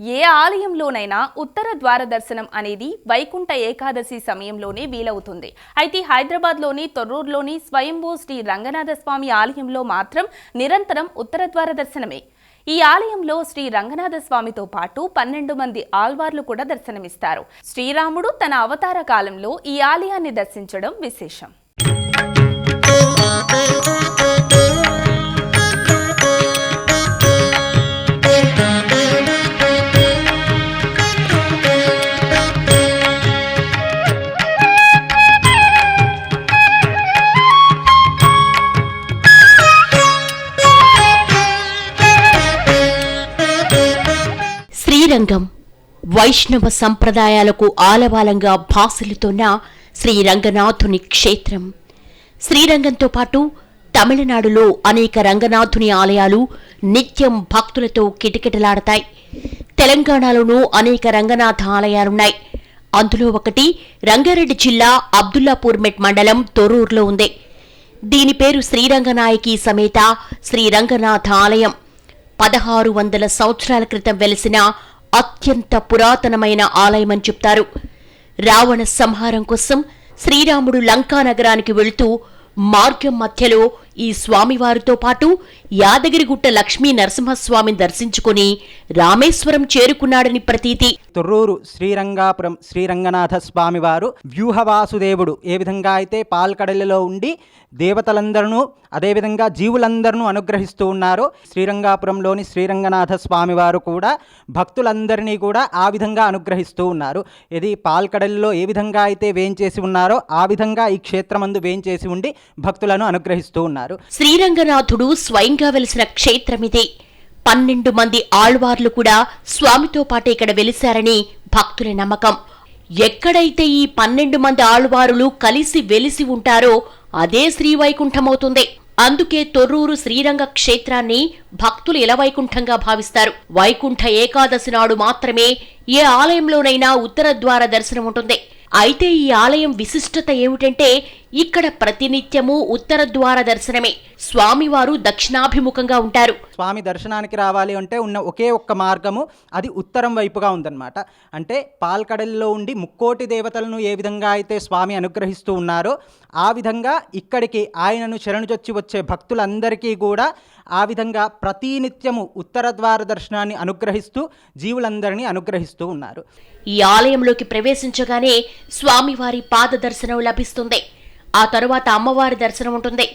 ఏ ఆలయంలోనైనా ఉత్తర ద్వార దర్శనం అనేది వైకుంఠ ఏకాదశి సమయంలోనే వీలవుతుంది. అయితే హైదరాబాద్లోని తొర్రూరులోని స్వయంభూ శ్రీ రంగనాథ స్వామి ఆలయంలో మాత్రం నిరంతరం ఉత్తర ద్వార దర్శనమే. ఈ ఆలయంలో శ్రీ రంగనాథ స్వామితో పాటు పన్నెండు మంది ఆల్వార్లు కూడా దర్శనమిస్తారు. శ్రీరాముడు తన అవతార కాలంలో ఈ ఆలయాన్ని దర్శించడం విశేషం. శ్రీరంగం. వైష్ణవ సంప్రదాయాలకు ఆలవాలంగా భాసులుతోన్న శ్రీరంగనాథుని క్షేత్రం. శ్రీరంగంతో పాటు తమిళనాడులో అనేక రంగనాథుని ఆలయాలు నిత్యం భక్తులతో కిటకిటలాడతాయి. తెలంగాణలోనూ అనేక రంగనాథ ఆలయాలున్నాయి. అందులో ఒకటి రంగారెడ్డి జిల్లా అబ్దుల్లాపూర్ మెట్ మండలం తొరూరులో ఉంది. దీని పేరు శ్రీరంగనాయకి సమేత శ్రీరంగనాథ ఆలయం. పదహారు వందల సంవత్సరాల క్రితం వెలిసిన అత్యంత పురాతనమైన ఆలయమని చెప్తారు. రావణ సంహారం కోసం శ్రీరాముడు లంకా నగరానికి వెళుతూ మార్గం మధ్యలో ఈ స్వామివారితో పాటు యాదగిరిగుట్ట లక్ష్మీ నరసింహస్వామిని దర్శించుకుని రామేశ్వరం చేరుకున్నాడని ప్రతీతి. తొర్రూరు శ్రీరంగాపురం శ్రీరంగనాథ స్వామివారు వ్యూహవాసుదేవుడు. ఏ విధంగా అయితే పాల్కడలిలో ఉండి దేవతలందరూ అదేవిధంగా జీవులందరూ అనుగ్రహిస్తూ ఉన్నారో శ్రీరంగాపురంలోని శ్రీరంగనాథ స్వామివారు కూడా భక్తులందరినీ కూడా ఆ విధంగా అనుగ్రహిస్తూ ఉన్నారు. ఇది పాల్కడలిలో ఏ విధంగా అయితే వేంచేసి ఉన్నారో ఆ విధంగా ఈ క్షేత్రమందు వేంచేసి ఉండి భక్తులను అనుగ్రహిస్తూ ఉన్నారు. శ్రీరంగనాథుడు స్వయంగా వెలిసిన క్షేత్రమిదే. పన్నెండు మంది ఆళ్వార్లు కూడా స్వామితో పాటు ఇక్కడ వెలిశారని భక్తుల నమ్మకం. ఎక్కడైతే ఈ పన్నెండు మంది ఆళ్వారులు కలిసి వెలిసి ఉంటారో అదే శ్రీవైకుంఠమవుతుంది. అందుకే తొర్రూరు శ్రీరంగ క్షేత్రాన్ని భక్తులు ఇలవైకుంఠంగా భావిస్తారు? వైకుంఠ ఏకాదశి నాడు మాత్రమే ఏ ఆలయంలోనైనా ఉత్తర ద్వార దర్శనం ఉంటుంది అయితే ఈ ఆలయం విశిష్టత ఏమిటంటే ఇక్కడ ప్రతినిత్యము ఉత్తర ద్వార దర్శనమే. స్వామివారు దక్షిణాభిముఖంగా ఉంటారు. స్వామి దర్శనానికి రావాలి అంటే ఉన్న ఒకే ఒక్క మార్గము అది ఉత్తరం వైపుగా ఉందన్నమాట. అంటే పాల్కడలిలో ఉండి ముక్కోటి దేవతలను ఏ విధంగా అయితే స్వామి అనుగ్రహిస్తూ ఉన్నారో ఆ విధంగా ఇక్కడికి ఆయనను శరణుజొచ్చి వచ్చే భక్తులందరికీ కూడా ఆ విధంగా ప్రతినిత్యము ఉత్తర ద్వార దర్శనాన్ని అనుగ్రహిస్తూ జీవులందరినీ అనుగ్రహిస్తూ ఉన్నారు. ఈ ఆలయంలోకి ప్రవేశించగానే స్వామివారి పాద దర్శనం లభిస్తుంది. ఆ తరువాత అమ్మవారి దర్శనం ఉంటుంది.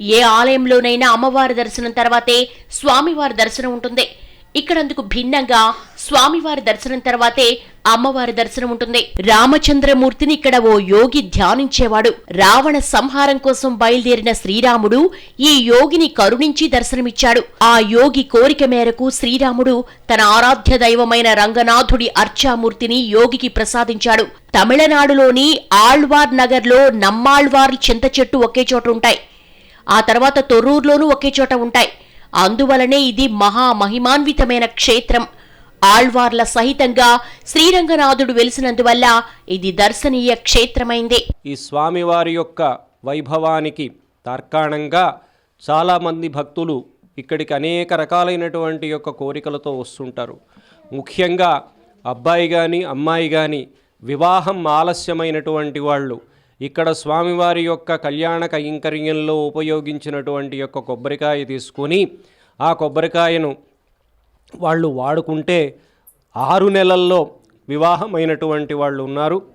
ఏ ఆలయంలోనైనా అమ్మవారి దర్శనం తర్వాతే స్వామివారి దర్శనం ఉంటుంది. ఇక్కడందుకు భిన్నంగా స్వామివారి దర్శనం తర్వాతే అమ్మవారి దర్శనం ఉంటుంది. రామచంద్రమూర్తిని ఇక్కడ ఓ యోగి ధ్యానించేవాడు. రావణ సంహారం కోసం బయలుదేరిన శ్రీరాముడు ఈ యోగిని కరుణించి దర్శనమిచ్చాడు. ఆ యోగి కోరిక మేరకు శ్రీరాముడు తన ఆరాధ్య దైవమైన రంగనాథుడి అర్చామూర్తిని యోగికి ప్రసాదించాడు. తమిళనాడులోని ఆళ్వార్ నగర్లో నమ్మాళ్వార్ చింత చెట్టు ఒకే చోట ఉంటాయి. ఆ తర్వాత తొర్రూరులోనూ ఒకే చోట ఉంటాయి. అందువలనే ఇది మహా మహిమాన్వితమైన క్షేత్రం. ఆళ్వార్ల సహితంగా శ్రీరంగనాథుడు వెలిసినందువల్ల ఇది దర్శనీయ క్షేత్రమైంది. ఈ స్వామివారి యొక్క వైభవానికి తార్కాణంగా చాలామంది భక్తులు ఇక్కడికి అనేక రకాలైనటువంటి యొక్క కోరికలతో వస్తుంటారు. ముఖ్యంగా అబ్బాయి కానీ అమ్మాయి కానీ వివాహం ఆలస్యమైనటువంటి వాళ్ళు ఇక్కడ స్వామివారి యొక్క కళ్యాణ కైంకర్యంలో ఉపయోగించినటువంటి యొక్క కొబ్బరికాయ తీసుకొని ఆ కొబ్బరికాయను వాళ్ళు వాడుకుంటే ఆరు నెలల్లో వివాహమైనటువంటి వాళ్ళు ఉన్నారు.